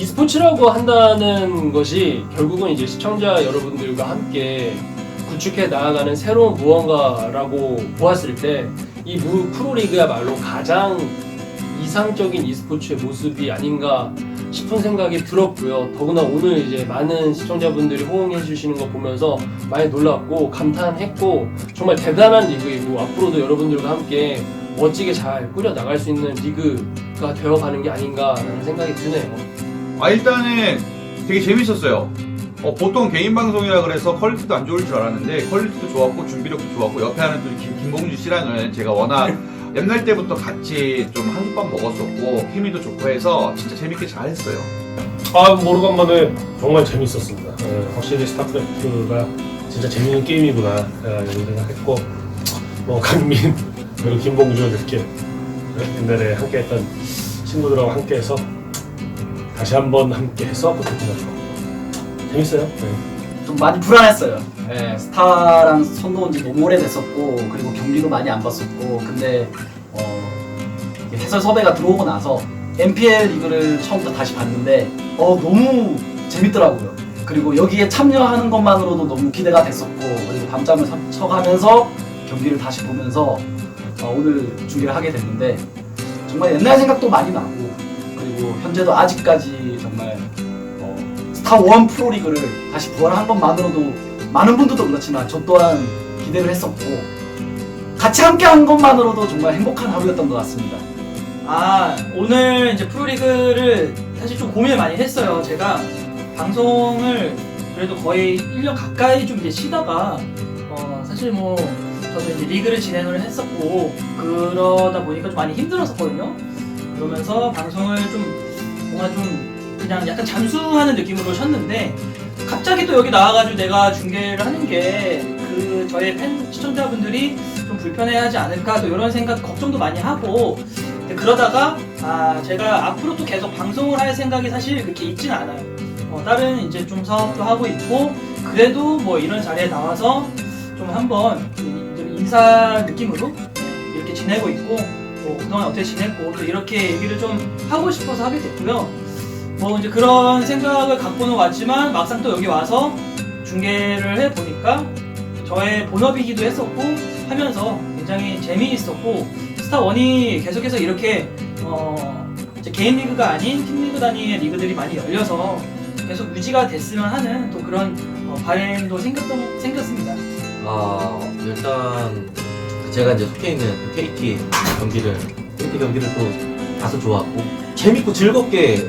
e스포츠라고 한다는 것이 결국은 이제 시청자 여러분들과 함께 구축해 나아가는 새로운 무언가라고 보았을 때 이 프로리그야말로 가장 이상적인 e스포츠의 모습이 아닌가 싶은 생각이 들었고요. 더구나 오늘 이제 많은 시청자분들이 호응해 주시는 거 보면서 많이 놀랐고 감탄했고 정말 대단한 리그이고 앞으로도 여러분들과 함께 멋지게 잘 꾸려 나갈 수 있는 리그가 되어가는 게 아닌가라는 생각이 드네요. 아 일단은 되게 재밌었어요. 어, 보통 개인 방송이라 그래서 퀄리티도 안 좋을 줄 알았는데 퀄리티도 좋았고 준비력도 좋았고 옆에 하는 또 김, 김봉주 씨랑은 제가 워낙 옛날 때부터 같이 좀 한솥밥 먹었었고 케미도 좋고 해서 진짜 재밌게 잘했어요. 아 오르간만에 정말 재밌었습니다. 예, 확실히 스타크래프트가 진짜 재밌는 게임이구나 예, 이런 생각했고 뭐 강민 그리고 김봉주 이렇게 예, 옛날에 함께했던 친구들하고 함께해서 다시 한번 함께 해서 고생했고 재밌어요. 예. 좀 많이 불안했어요. 예, 스타랑 손 놓은 지 너무 오래됐었고 그리고 경기도 많이 안 봤었고 근데 어, 해설 섭외가 들어오고 나서 NPL 리그를 처음부터 다시 봤는데 어, 너무 재밌더라고요. 그리고 여기에 참여하는 것만으로도 너무 기대가 됐었고 그리고 밤잠을 사- 쳐가면서 경기를 다시 보면서 어, 오늘 중계를 하게 됐는데 정말 옛날 생각도 많이 나고 그리고 현재도 아직까지 정말 어, 스타1 프로리그를 다시 부활한 것만으로도 많은 분들도 그렇지만 저 또한 기대를 했었고 같이 함께 한 것만으로도 정말 행복한 하루였던 것 같습니다. 아 오늘 이제 프로리그를 사실 좀 고민을 많이 했어요. 제가 방송을 그래도 거의 1년 가까이 좀 이제 쉬다가 어 사실 뭐 저도 이제 리그를 진행을 했었고 그러다 보니까 좀 많이 힘들었었거든요. 그러면서 방송을 좀 뭔가 좀 그냥 약간 잠수하는 느낌으로 쉬었는데 갑자기 또 여기 나와가지고 내가 중계를 하는 게 그 저의 팬 시청자분들이 좀 불편해하지 않을까 또 이런 생각 걱정도 많이 하고 그러다가 아 제가 앞으로 또 계속 방송을 할 생각이 사실 그렇게 있진 않아요. 어, 다른 이제 좀 사업도 하고 있고 그래도 뭐 이런 자리에 나와서 좀 한번 인사 느낌으로 네, 이렇게 지내고 있고 뭐 그동안 어떻게 지냈고 또 이렇게 얘기를 좀 하고 싶어서 하게 됐고요. 뭐 이제 그런 생각을 갖고는 왔지만 막상 또 여기 와서 중계를 해 보니까 저의 본업이기도 했었고 하면서 굉장히 재미있었고 스타1이 계속해서 이렇게 어 개인 리그가 아닌 팀 리그 단위의 리그들이 많이 열려서 계속 유지가 됐으면 하는 또 그런 어, 바램도 생겼던, 생겼습니다. 아 일단 제가 이제 속해 있는 그 KT 경기를 KT 경기를 또 다소 좋았고 재밌고 즐겁게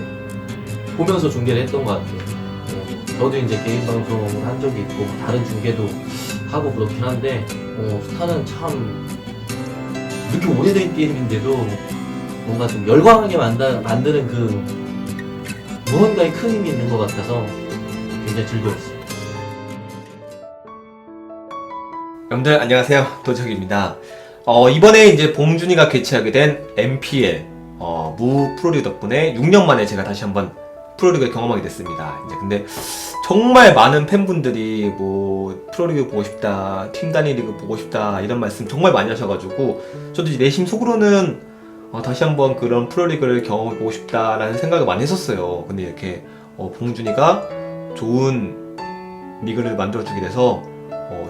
보면서 중계를 했던 것 같아요. 어, 저도 이제 개인 방송을 한 적이 있고 다른 중계도 하고 그렇긴 한데 어, 스타는 참 이렇게 오래된 게임인데도 뭔가 좀 열광하게 만다, 만드는 그 무언가의 큰 힘이 있는 것 같아서 굉장히 즐거웠어요. 여러분들 안녕하세요. 도적입니다. 어, 이번에 이제 봉준이가 개최하게 된 MPL 어, 무 프로리그 덕분에 6년 만에 제가 다시 한번 프로리그를 경험하게 됐습니다. 이제 근데 정말 많은 팬분들이 뭐 프로리그 보고 싶다 팀 단위 리그 보고 싶다 이런 말씀 정말 많이 하셔가지고 저도 내심 속으로는 어, 다시 한번 그런 프로리그를 경험해 보고 싶다라는 생각을 많이 했었어요. 근데 이렇게 어, 봉준이가 좋은 리그를 만들어주게 돼서 어,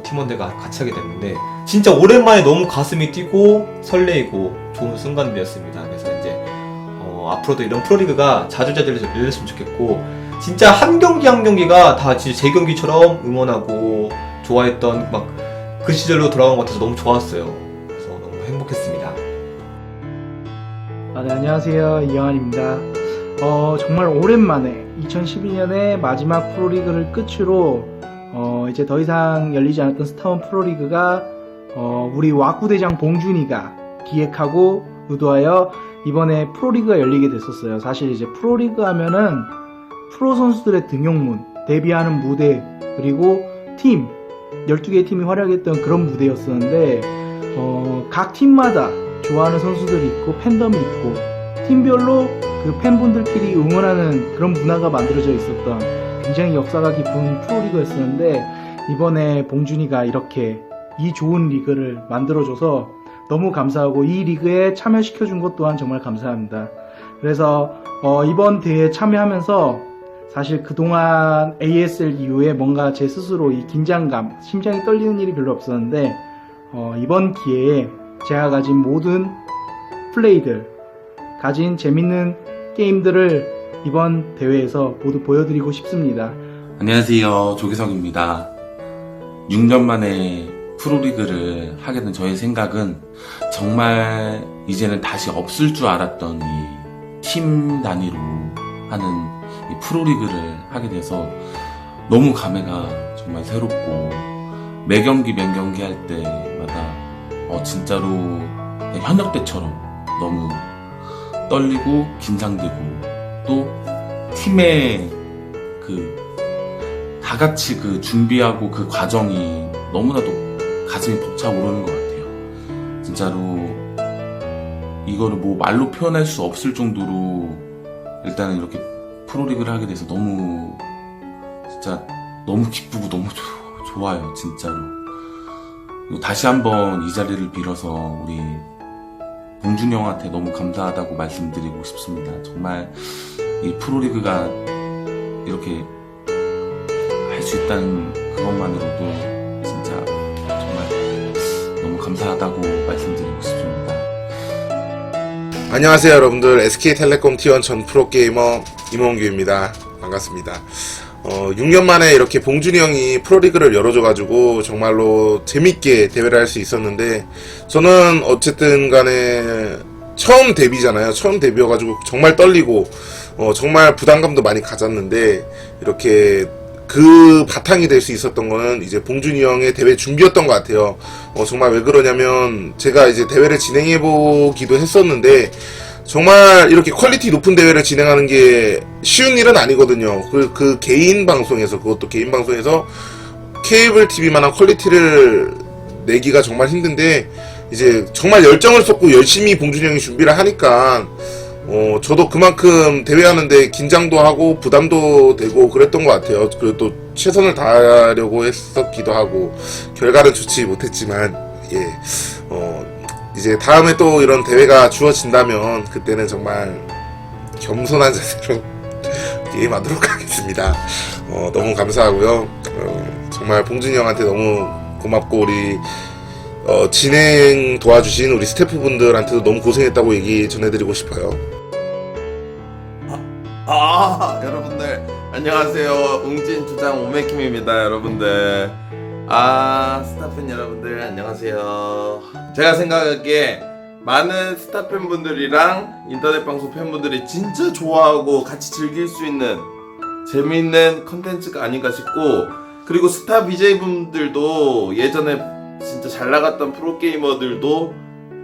팀원들과 같이 하게 됐는데 진짜 오랜만에 너무 가슴이 뛰고 설레이고 좋은 순간들이었습니다. 그래서 이제 어, 앞으로도 이런 프로리그가 자주자주 열렸으면 좋겠고 진짜 한 경기 한 경기가 다 진짜 제 경기처럼 응원하고 좋아했던 막 그 시절로 돌아간 것 같아서 너무 좋았어요. 그래서 너무 행복했습니다. 아, 네, 안녕하세요. 이영환입니다. 어, 정말 오랜만에 2012년에 마지막 프로리그를 끝으로 어, 이제 더 이상 열리지 않았던 스타원 프로리그가 어, 우리 와꾸대장 봉준이가 기획하고 의도하여 이번에 프로리그가 열리게 됐었어요. 사실 이제 프로리그 하면은 프로 선수들의 등용문, 데뷔하는 무대, 그리고 팀, 12개의 팀이 활약했던 그런 무대였었는데 어, 각 팀마다 좋아하는 선수들이 있고 팬덤이 있고 팀별로 그 팬분들끼리 응원하는 그런 문화가 만들어져 있었던 굉장히 역사가 깊은 프로리그였었는데 이번에 봉준이가 이렇게 이 좋은 리그를 만들어줘서 너무 감사하고 이 리그에 참여시켜준 것 또한 정말 감사합니다. 그래서 어, 이번 대회에 참여하면서 사실 그동안 ASL 이후에 뭔가 제 스스로 이 긴장감, 심장이 떨리는 일이 별로 없었는데 어, 이번 기회에 제가 가진 모든 플레이들, 가진 재밌는 게임들을 이번 대회에서 모두 보여드리고 싶습니다. 안녕하세요. 조기석입니다. 6년 만에 프로리그를 하게 된 저의 생각은 정말 이제는 다시 없을 줄 알았던 이 팀 단위로 하는 이 프로리그를 하게 돼서 너무 감회가 정말 새롭고 매 경기 매 경기 할 때마다 어 진짜로 현역 때처럼 너무 떨리고 긴장되고 또 팀의 그 다 같이 그 준비하고 그 과정이 너무나도 가슴이 벅차오르는 것 같아요. 진짜로 이거를 뭐 말로 표현할 수 없을 정도로 일단은 이렇게 프로리그를 하게 돼서 너무 진짜 너무 기쁘고 너무 조- 좋아요 진짜로 다시 한번 이 자리를 빌어서 우리 봉준이 형한테 너무 감사하다고 말씀드리고 싶습니다 정말 이 프로리그가 이렇게 할 수 있다는 그것만으로도 진짜 정말 너무 감사하다고 말씀드리고 싶습니다. 안녕하세요 여러분들. SK텔레콤 T1 전 프로게이머 임원규입니다. 반갑습니다. 어, 6년 만에 이렇게 봉준이 형이 프로리그를 열어줘가지고 정말로 재밌게 대회를 할 수 있었는데 저는 어쨌든 간에 처음 데뷔잖아요 처음 데뷔여가지고 정말 떨리고 어, 정말 부담감도 많이 가졌는데 이렇게 그 바탕이 될 수 있었던 거는 이제 봉준이 형의 대회 준비였던 것 같아요. 어, 정말 왜 그러냐면 제가 이제 대회를 진행해 보기도 했었는데 정말 이렇게 퀄리티 높은 대회를 진행하는 게 쉬운 일은 아니거든요. 그, 그 개인 방송에서 그것도 개인 방송에서 케이블 TV만한 퀄리티를 내기가 정말 힘든데 이제 정말 열정을 쏟고 열심히 봉준이 형이 준비를 하니까 어, 저도 그만큼 대회하는데 긴장도 하고 부담도 되고 그랬던 것 같아요. 그리고 또 최선을 다하려고 했었기도 하고 결과는 좋지 못했지만 예, 어, 이제 다음에 또 이런 대회가 주어진다면 그때는 정말 겸손한 자세로 게임하도록 하겠습니다. 어, 너무 감사하고요. 어, 정말 봉준이 형한테 너무 고맙고 우리 어, 진행 도와주신 우리 스태프분들한테도 너무 고생했다고 얘기 전해드리고 싶어요. 아 여러분들. 안녕하세요. 웅진 주장 오메킴입니다 여러분들. 아 스타팬 여러분들 안녕하세요. 제가 생각하기에 많은 스타팬 분들이랑 인터넷 방송 팬분들이 진짜 좋아하고 같이 즐길 수 있는 재미있는 컨텐츠가 아닌가 싶고 그리고 스타 BJ 분들도 예전에 진짜 잘 나갔던 프로게이머들도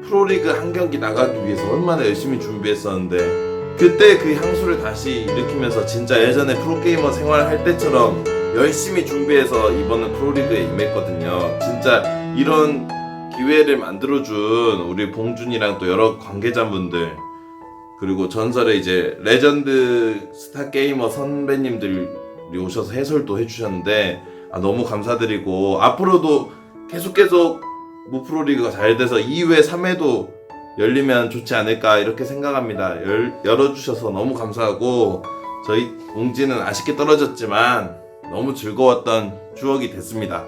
프로리그 한 경기 나가기 위해서 얼마나 열심히 준비했었는데 그때 그 향수를 다시 일으키면서 진짜 예전에 프로게이머 생활할 때처럼 열심히 준비해서 이번에 프로리그에 임했거든요. 진짜 이런 기회를 만들어준 우리 봉준이랑 또 여러 관계자분들 그리고 전설의 이제 레전드 스타 게이머 선배님들이 오셔서 해설도 해주셨는데 아, 너무 감사드리고 앞으로도 계속 계속 무프로 리그가 잘 돼서 2회, 3회도 열리면 좋지 않을까 이렇게 생각합니다. 열, 열어주셔서 너무 감사하고 저희 웅지는 아쉽게 떨어졌지만 너무 즐거웠던 추억이 됐습니다.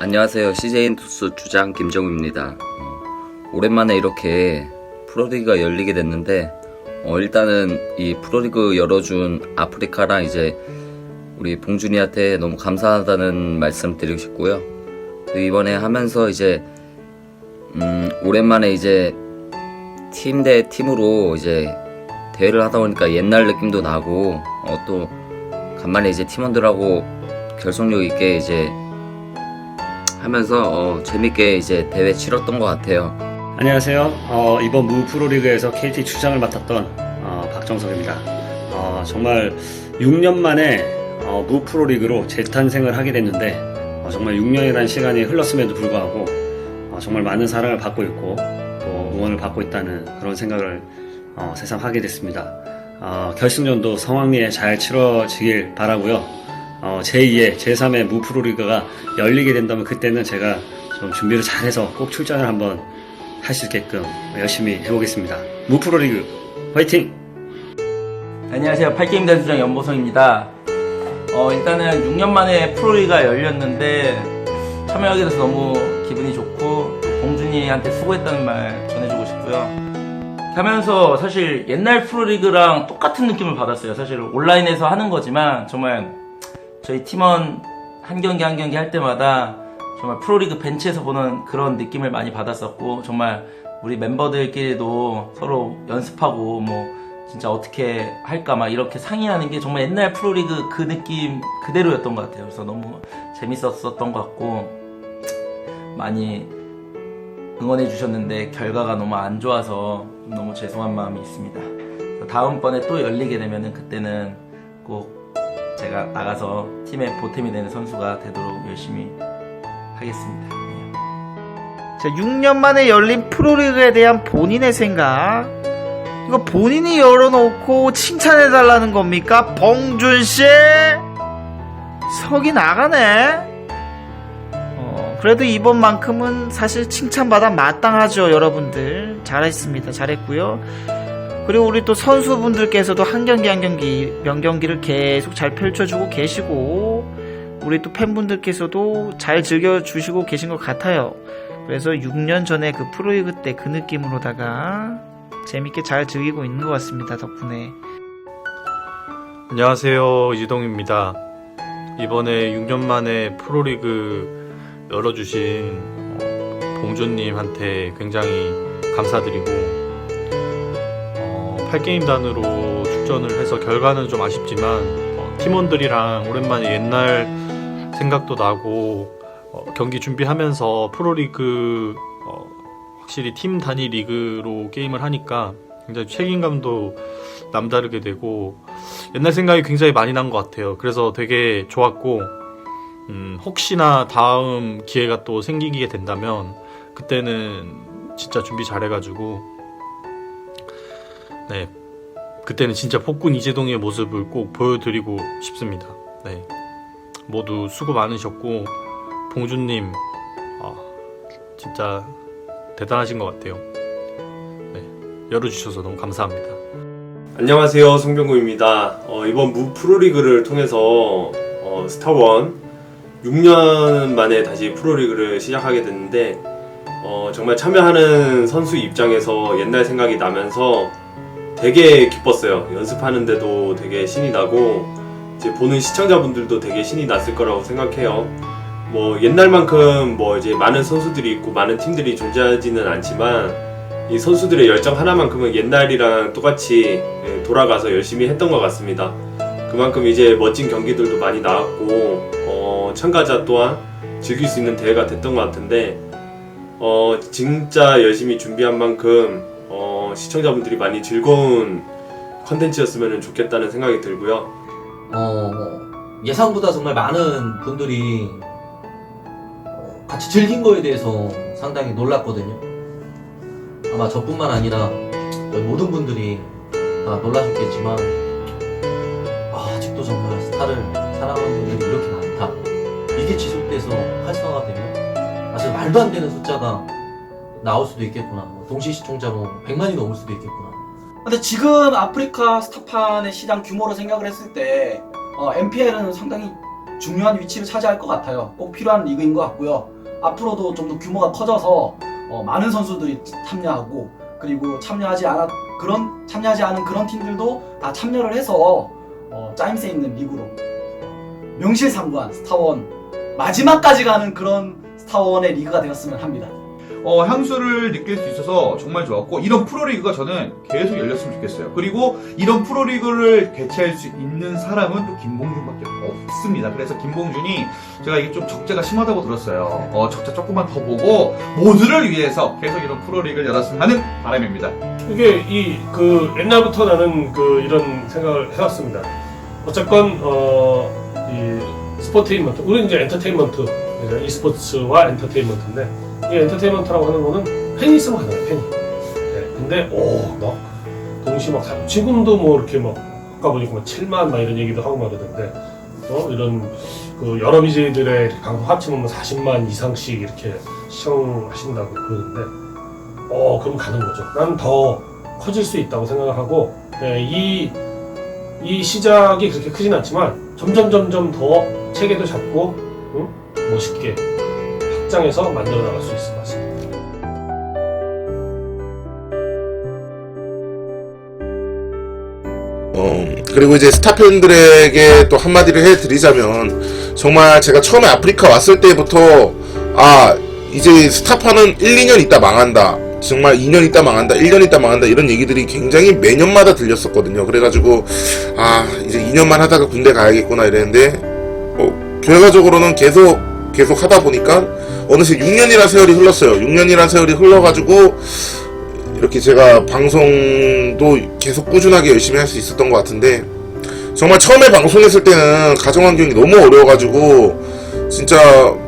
안녕하세요. CJ 투스 주장 김정우입니다. 어, 오랜만에 이렇게 프로리그가 열리게 됐는데 어, 일단은 이 프로리그 열어준 아프리카랑 이제 우리 봉준이한테 너무 감사하다는 말씀 드리고 싶고요. 이번에 하면서 이제 음, 오랜만에 이제 팀 대 팀으로 이제 대회를 하다 보니까 옛날 느낌도 나고 어, 또 간만에 이제 팀원들하고 결속력 있게 이제 하면서 어, 재밌게 이제 대회 치렀던 것 같아요. 안녕하세요. 어, 이번 무 프로리그에서 KT 주장을 맡았던 어, 박정석입니다. 어, 정말 6년 만에 어, 무 프로 리그로 재탄생을 하게 됐는데 어, 정말 6년이라는 시간이 흘렀음에도 불구하고 어, 정말 많은 사랑을 받고 있고 또 응원을 받고 있다는 그런 생각을 어, 새삼 하게 됐습니다. 어, 결승전도 성황리에 잘 치러지길 바라고요. 어, 제2의 제3의 무 프로 리그가 열리게 된다면 그때는 제가 좀 준비를 잘해서 꼭 출전을 한번 할 수 있게끔 열심히 해보겠습니다. 무 프로 리그 화이팅! 안녕하세요. 팔게임 단수장 연보성입니다. 어, 일단은 6년 만에 프로리가 열렸는데 참여하게 돼서 너무 기분이 좋고 또 봉준이한테 수고했다는 말 전해주고 싶고요. 하면서 사실 옛날 프로리그랑 똑같은 느낌을 받았어요. 사실 온라인에서 하는 거지만 정말 저희 팀원 한 경기 한 경기 할 때마다 정말 프로리그 벤치에서 보는 그런 느낌을 많이 받았었고 정말 우리 멤버들끼리도 서로 연습하고 뭐 진짜 어떻게 할까 막 이렇게 상의하는 게 정말 옛날 프로리그 그 느낌 그대로였던 것 같아요. 그래서 너무 재밌었었던 것 같고 많이 응원해 주셨는데 결과가 너무 안 좋아서 너무 죄송한 마음이 있습니다. 다음번에 또 열리게 되면은 그때는 꼭 제가 나가서 팀의 보탬이 되는 선수가 되도록 열심히 하겠습니다. 자, 6년 만에 열린 프로리그에 대한 본인의 생각. 이거 본인이 열어놓고 칭찬해달라는 겁니까? 봉준씨? 석이 나가네? 어, 그래도 이번만큼은 사실 칭찬받아 마땅하죠, 여러분들. 잘했습니다. 잘했고요 그리고 우리 또 선수분들께서도 한 경기 한 경기, 명경기를 계속 잘 펼쳐주고 계시고, 우리 또 팬분들께서도 잘 즐겨주시고 계신 것 같아요. 그래서 6년 전에 그 프로리그 때 그 느낌으로다가 재밌게 잘 즐기고 있는 것 같습니다. 덕분에. 안녕하세요 이지동입니다. 이번에 6년 만에 프로리그 열어주신 어, 봉준님한테 굉장히 감사드리고 어, 8게임 단으로 출전을 해서 결과는 좀 아쉽지만 어, 팀원들이랑 오랜만에 옛날 생각도 나고 어, 경기 준비하면서 프로리그 어, 확실히 팀 단위 리그로 게임을 하니까 굉장히 책임감도 남다르게 되고 옛날 생각이 굉장히 많이 난 것 같아요. 그래서 되게 좋았고 음, 혹시나 다음 기회가 또 생기게 된다면 그때는 진짜 준비 잘해가지고 네 그때는 진짜 폭군 이재동의 모습을 꼭 보여드리고 싶습니다. 네 모두 수고 많으셨고 봉준님 아, 진짜 대단하신 것 같아요. 네 열어주셔서 너무 감사합니다. 안녕하세요 송병구입니다. 어, 이번 무 프로리그를 통해서 어, 스타원 6년 만에 다시 프로리그를 시작하게 됐는데 어, 정말 참여하는 선수 입장에서 옛날 생각이 나면서 되게 기뻤어요. 연습하는데도 되게 신이 나고 이제 보는 시청자분들도 되게 신이 났을 거라고 생각해요. 뭐 옛날만큼 뭐 이제 많은 선수들이 있고 많은 팀들이 존재하지는 않지만 이 선수들의 열정 하나만큼은 옛날이랑 똑같이 예, 돌아가서 열심히 했던 것 같습니다. 그만큼 이제 멋진 경기들도 많이 나왔고 어, 참가자 또한 즐길 수 있는 대회가 됐던 것 같은데 어, 진짜 열심히 준비한 만큼 어, 시청자분들이 많이 즐거운 컨텐츠였으면 좋겠다는 생각이 들고요. 어, 예상보다 정말 많은 분들이 어, 같이 즐긴 거에 대해서 상당히 놀랐거든요. 아마 저뿐만 아니라 모든 분들이 다 놀라셨겠지만 아, 아직도 정말 스타를 사랑하는 분들이 이렇게 많다. 이게 지속돼서 활성화되면 사실 말도 안 되는 숫자가 나올 수도 있겠구나. 뭐 동시 시청자 뭐 100만이 넘을 수도 있겠구나. 근데 지금 아프리카 스타판의 시장 규모로 생각을 했을 때 어, MPL은 상당히 중요한 위치를 차지할 것 같아요. 꼭 필요한 리그인 것 같고요. 앞으로도 좀 더 규모가 커져서 어, 많은 선수들이 참여하고 그리고 참여하지 않았 그런 참여하지 않은 그런 팀들도 다 참여를 해서 어, 짜임새 있는 리그로 명실상부한 스타원 마지막까지 가는 그런 스타원의 리그가 되었으면 합니다. 어, 향수를 느낄 수 있어서 정말 좋았고 이런 프로리그가 저는 계속 열렸으면 좋겠어요. 그리고 이런 프로리그를 개최할 수 있는 사람은 또 김봉준밖에 없습니다. 그래서 김봉준이 제가 이게 좀 적재가 심하다고 들었어요. 어, 적재 조금만 더 보고 모두를 위해서 계속 이런 프로리그를 열었으면 하는 바람입니다. 이게 이 그 옛날부터 나는 그 이런 생각을 해왔습니다. 어쨌건 어 이 스포테인먼트, 우리는 이제 엔터테인먼트, 이제 e스포츠와 엔터테인먼트인데 이 엔터테인먼트라고 하는 거는 팬이 있으면 가능해 팬이. 네, 근데 오막 동시 막 사- 지금도 뭐 이렇게 막 아까 보니까 뭐 7만 막 이런 얘기도 하고 막 그러던데 어 이런 그 여러 BJ들의 방송 합치면 뭐 40만 이상씩 이렇게 시청하신다고 그러는데 어 그럼 가는 거죠. 난 더 커질 수 있다고 생각을 하고 예, 이, 이 시작이 그렇게 크진 않지만 점점 점점 더 체계도 잡고 응? 멋있게 확장해서 만들어 나갈 수 있을 것 같습니다. 어, 그리고 이제 스타 팬들에게 또 한마디를 해드리자면 정말 제가 처음에 아프리카 왔을 때부터 아 이제 스타파는 1, 2년 있다 망한다 정말 2년 있다 망한다 1년 있다 망한다 이런 얘기들이 굉장히 매년마다 들렸었거든요 그래가지고 아 이제 2년만 하다가 군대 가야겠구나 이랬는데 어, 결과적으로는 계속 계속 하다 보니까 어느새 6년이라는 세월이 흘렀어요 6년이라는 세월이 흘러가지고 이렇게 제가 방송도 계속 꾸준하게 열심히 할 수 있었던 것 같은데 정말 처음에 방송했을 때는 가정 환경이 너무 어려워가지고 진짜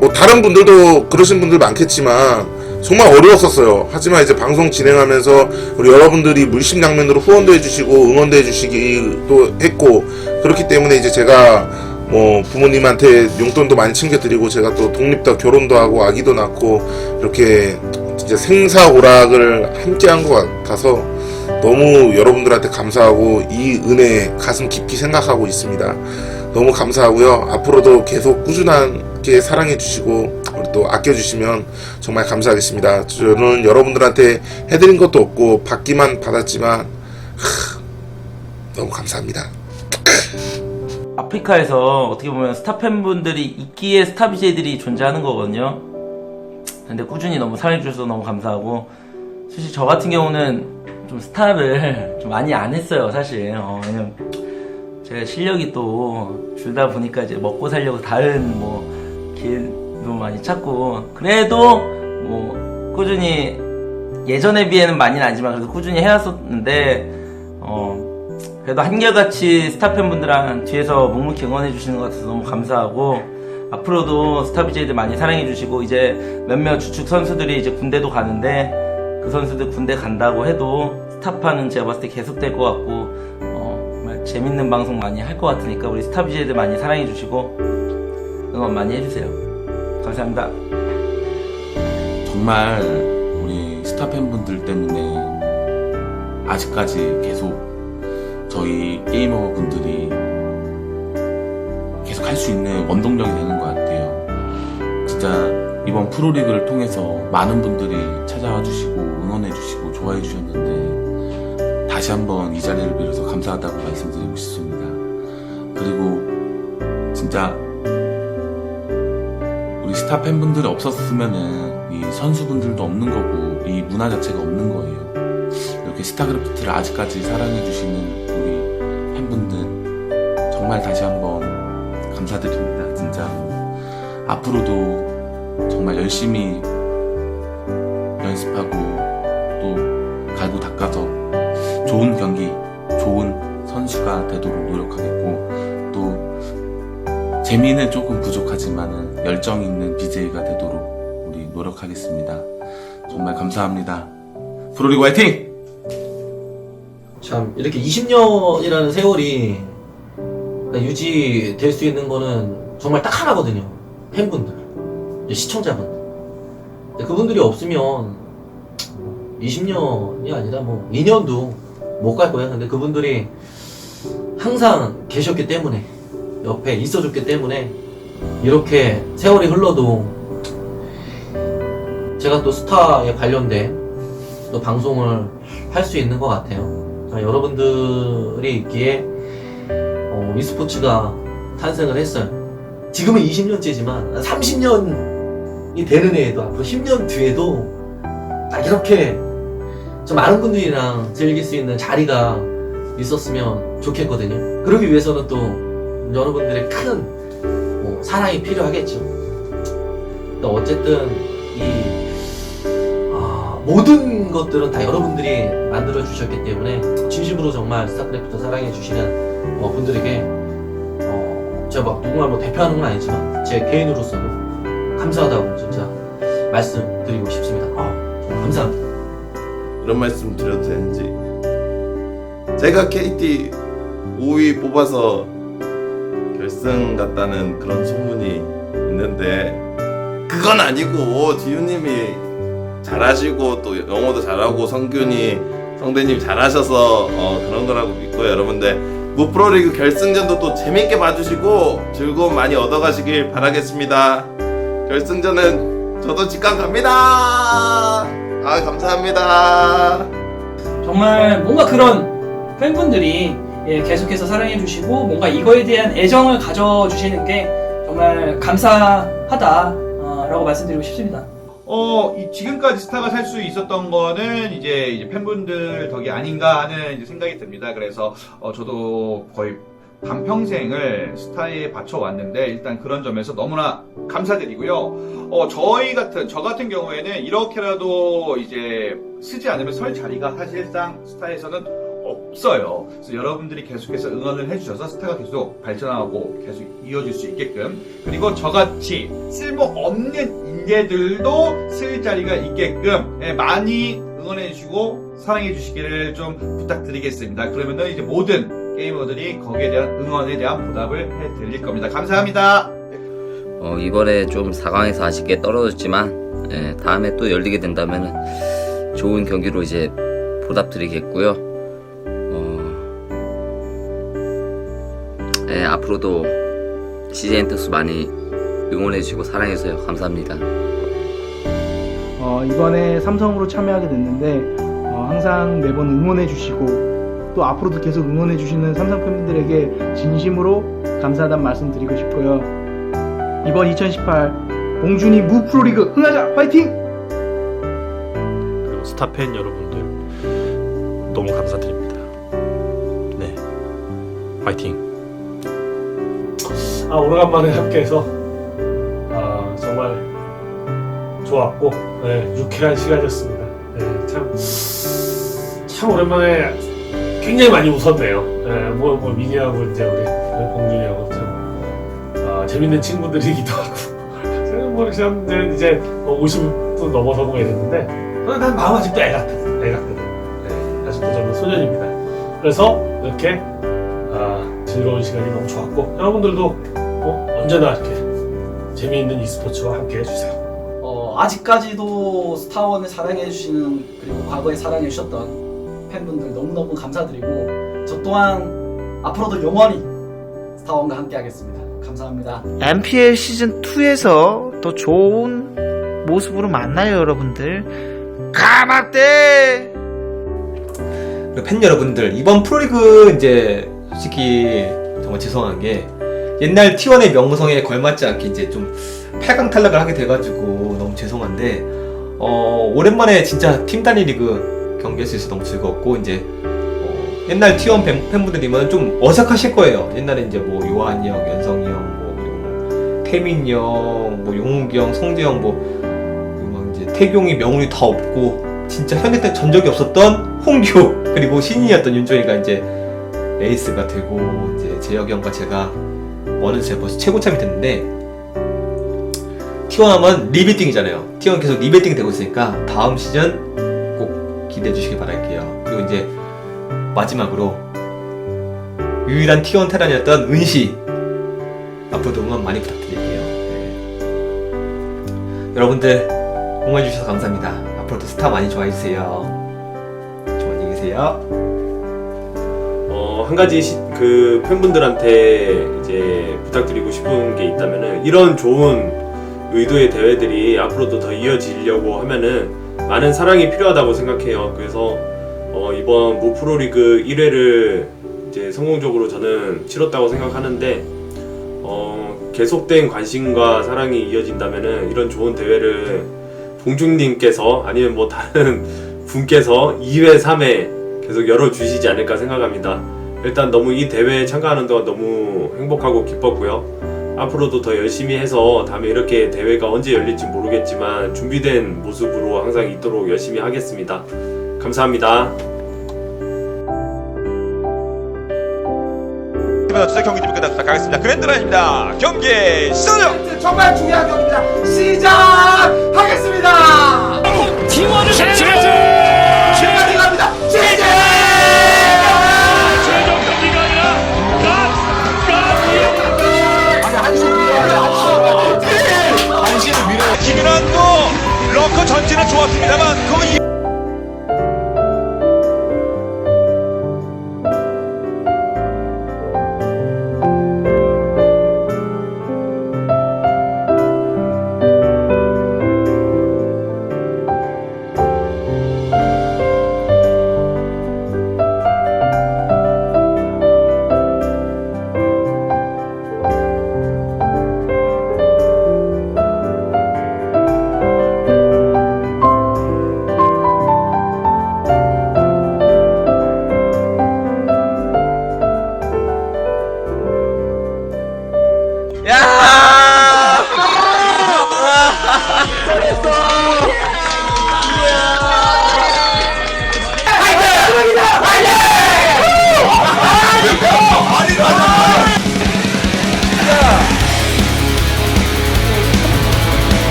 뭐 다른 분들도 그러신 분들 많겠지만 정말 어려웠었어요. 하지만 이제 방송 진행하면서 우리 여러분들이 물심양면으로 후원도 해주시고 응원도 해주시기도 했고 그렇기 때문에 이제 제가 뭐 부모님한테 용돈도 많이 챙겨드리고 제가 또 독립도 결혼도 하고 아기도 낳고 이렇게 진짜 생사오락을 함께 한 것 같아서 너무 여러분들한테 감사하고 이 은혜 가슴 깊이 생각하고 있습니다. 너무 감사하고요. 앞으로도 계속 꾸준하게 사랑해 주시고 또 아껴 주시면 정말 감사하겠습니다. 저는 여러분들한테 해드린 것도 없고 받기만 받았지만 하, 너무 감사합니다. 아프리카에서 어떻게 보면 스타 팬분들이 있기에 스타 BJ들이 존재하는 거거든요. 근데 꾸준히 너무 사랑해주셔서 너무 감사하고 사실 저 같은 경우는 좀 스타를 좀 많이 안 했어요 사실 어, 왜냐면 제가 실력이 또 줄다 보니까 이제 먹고 살려고 다른 뭐 길도 많이 찾고 그래도 뭐 꾸준히 예전에 비해는 많이는 아니지만 그래도 꾸준히 해왔었는데 어 그래도 한결같이 스타 팬분들랑 뒤에서 묵묵히 응원해 주시는 것 같아서 너무 감사하고 앞으로도 스타 BJ들 많이 사랑해 주시고 이제 몇몇 주축 선수들이 이제 군대도 가는데 그 선수들 군대 간다고 해도 스타파는 제가 봤을 때 계속 될 것 같고 어, 정말 재밌는 방송 많이 할 것 같으니까 우리 스타 BJ들 많이 사랑해 주시고 응원 많이 해주세요. 감사합니다. 정말 우리 스타 팬분들 때문에 아직까지 계속 저희 게이머 분들이 계속 할 수 있는 원동력이 되는 것 같아요. 진짜 이번 프로리그를 통해서 많은 분들이 찾아와 주시고 응원해 주시고 좋아해 주셨는데 다시 한번 이 자리를 빌어서 감사하다고 말씀드리고 싶습니다. 그리고 진짜 우리 스타 팬분들이 없었으면은 이 선수분들도 없는 거고 이 문화 자체가 없는 거예요. 이렇게 스타크래프트를 아직까지 사랑해 주시는 정말 다시 한번 감사드립니다. 진짜 앞으로도 정말 열심히 연습하고 또 갈고 닦아서 좋은 경기, 좋은 선수가 되도록 노력하겠고 또 재미는 조금 부족하지만은 열정 있는 BJ가 되도록 우리 노력하겠습니다. 정말 감사합니다. 프로리그 화이팅! 참 이렇게 20년이라는 세월이 유지될 수 있는 거는 정말 딱 하나거든요. 팬분들. 근데 그분들이 없으면 20년이 아니라 뭐 2년도 못 갈 거예요. 근데 그분들이 항상 계셨기 때문에 옆에 있어줬기 때문에 이렇게 세월이 흘러도 제가 또 스타에 관련된 또 방송을 할 수 있는 것 같아요. 자, 여러분들이 있기에 어, e스포츠가 탄생을 했어요. 지금은 20년째지만 30년이 되는 해에도 앞으로 10년 뒤에도 딱 이렇게 좀 많은 분들이랑 즐길 수 있는 자리가 있었으면 좋겠거든요. 그러기 위해서는 또 여러분들의 큰 뭐, 사랑이 필요하겠죠. 근데 어쨌든 이 아, 모든 것들은 다 여러분들이 만들어 주셨기 때문에 진심으로 정말 스타크래프트 사랑해 주시는 어, 분들에게 어, 제가 막 누군가 뭐 대표하는 건 아니지만 제 개인으로서도 감사하다고 진짜 말씀드리고 싶습니다. 아, 정말 감사합니다. 이런 말씀 드려도 되는지 제가 KT 5위 뽑아서 결승 갔다는 그런 소문이 있는데 그건 아니고 디유님이 잘하시고 또 영어도 잘하고 성균이 성대님 잘하셔서 어, 그런 거라고 믿고 여러분들 무프로리그 결승전도 또 재밌게 봐주시고 즐거움 많이 얻어가시길 바라겠습니다. 결승전은 저도 직관 갑니다. 아 감사합니다. 정말 뭔가 그런 팬분들이 예, 계속해서 사랑해주시고 뭔가 이거에 대한 애정을 가져주시는 게 정말 감사하다라고 말씀드리고 싶습니다. 어, 이 지금까지 스타가 살 수 있었던 거는 이제, 이제 팬분들 덕이 아닌가 하는 생각이 듭니다. 그래서 어, 저도 거의 반평생을 스타에 바쳐왔는데 일단 그런 점에서 너무나 감사드리고요. 어, 저희 같은, 저 같은 경우에는 이렇게라도 이제 쓰지 않으면 설 자리가 사실상 스타에서는 없어요. 그래서 여러분들이 계속해서 응원을 해주셔서 스타가 계속 발전하고 계속 이어질 수 있게끔 그리고 저같이 쓸모없는 인재들도 쓸 자리가 있게끔 예, 많이 응원해주시고 사랑해주시기를 좀 부탁드리겠습니다. 그러면은 이제 모든 게이머들이 거기에 대한 응원에 대한 보답을 해드릴 겁니다. 감사합니다. 어, 이번에 좀 4강에서 아쉽게 떨어졌지만 예, 다음에 또 열리게 된다면 좋은 경기로 이제 보답드리겠고요. 앞으로도 CJ 엔터스 많이 응원해주시고 사랑해주세요. 감사합니다. 어, 이번에 삼성으로 참여하게 됐는데 어, 항상 매번 응원해 주시고 또 앞으로도 계속 응원해 주시는 삼성 팬분들에게 진심으로 감사하다는 말씀 드리고 싶고요. 이번 2018 봉준이 무 프로리그 흥하자 화이팅! 그리고 스타 팬 여러분들 너무 감사드립니다. 네, 파이팅. 아 오래간만에 함께해서 아 정말 좋았고 네, 유쾌한 시간이었습니다. 네, 참, 참 오랜만에 굉장히 많이 웃었네요. 네, 뭐, 뭐 미니하고 이제 우리 봉준이하고 참 아, 재밌는 친구들이기도 하고 뭐 이렇게 하는데 이제 50도 넘어서고 이랬는데 난 마음 아직도 애 같아, 애 같거든. 네, 아직도 저는 소년입니다. 그래서 이렇게 아, 즐거운 시간이 너무 좋았고 여러분들도 어, 언제나 이렇게 재미있는 e스포츠와 함께 해주세요. 어, 아직까지도 스타원을 사랑해주시는 그리고 과거에 사랑해주셨던 팬분들 너무너무 감사드리고 저 또한 앞으로도 영원히 스타원과 함께 하겠습니다. 감사합니다. MPL 시즌 2에서 더 좋은 모습으로 만나요, 여러분들. 가막대! 그리고 팬 여러분들 이번 프로리그 이제 솔직히 정말 죄송한 게 옛날 T1의 명성에 걸맞지 않게 이제 좀 8강 탈락을 하게 돼가지고 너무 죄송한데 어 오랜만에 진짜 팀 단위 리그 경기할 수 있어서 너무 즐거웠고 이제 어, 옛날 T1 팬, 팬분들이면 좀 어색하실 거예요. 옛날에 이제 뭐 요한이 형, 연성이 형, 뭐 그리고 뭐 태민이 형, 뭐 용욱이 형, 성재 형, 뭐 이제 태경이 명운이 다 없고 진짜 현대 때 전적이 없었던 홍규 그리고 신인이었던 윤종이가 이제 에이스가 되고 이제 재혁이 형과 제가 어느새 벌써 최고참이 됐는데 T1 하면 리베팅이잖아요. T1 계속 리베팅 되고 있으니까 다음 시즌 꼭 기대해 주시기 바랄게요. 그리고 이제 마지막으로 유일한 T1 테란이었던 은시 앞으로도 응원 많이 부탁드릴게요. 네. 여러분들 응원해 주셔서 감사합니다. 앞으로도 스타 많이 좋아해 주세요. 좋은 안녕히 계세요. 어, 한 가지 시- 그 팬분들한테 이제 부탁드리고 싶은 게 있다면은 이런 좋은 의도의 대회들이 앞으로도 더 이어지려고 하면은 많은 사랑이 필요하다고 생각해요. 그래서 어, 이번 무프로리그 1회를 이제 성공적으로 저는 치렀다고 생각하는데 어, 계속된 관심과 사랑이 이어진다면은 이런 좋은 대회를 봉중님께서 아니면 뭐 다른 분께서 2회, 3회 계속 열어주시지 않을까 생각합니다. 일단 너무 이 대회에 참가하는 동안 너무 행복하고 기뻤고요. 앞으로도 더 열심히 해서 다음에 이렇게 대회가 언제 열릴지 모르겠지만 준비된 모습으로 항상 있도록 열심히 하겠습니다. 감사합니다. 이번 주제 경기 좀 끝나도록 하겠습니다. 그랜드라인입니다. 경기 시작! 정말 중요한 경기입니다. 시작하겠습니다. 팀원을 제재 갑니다. 제재. 러커 전진은 좋았습니다만 그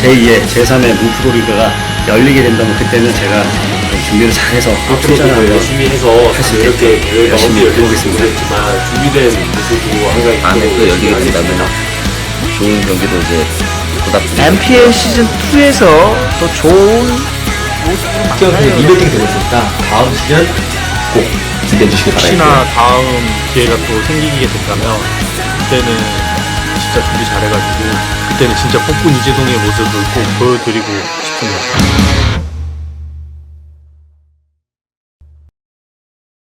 제2의 제3의 무프로리그가 열리게 된다면 그때는 제가 좀 준비를 잘해서 앞으로도 열심히 해서 할수 이렇게 대회가 열심히 해보겠습니다. 준비된 모습으로 항상 다음에 있도록 또 열리게 된다면 좋은 경기도 이제 보답드리겠습니다. MPL 시즌 2에서 또 좋은 때 리베팅이 되고 있으니까 다음 시즌 꼭 기대해 주시기 혹시나 바랍니다. 다음 기회가 또 생기게 된다면 그때는 진짜 준비 잘해가지고 그때는 진짜 폭군 이재동의 모습을 꼭 보여드리고 싶습니다.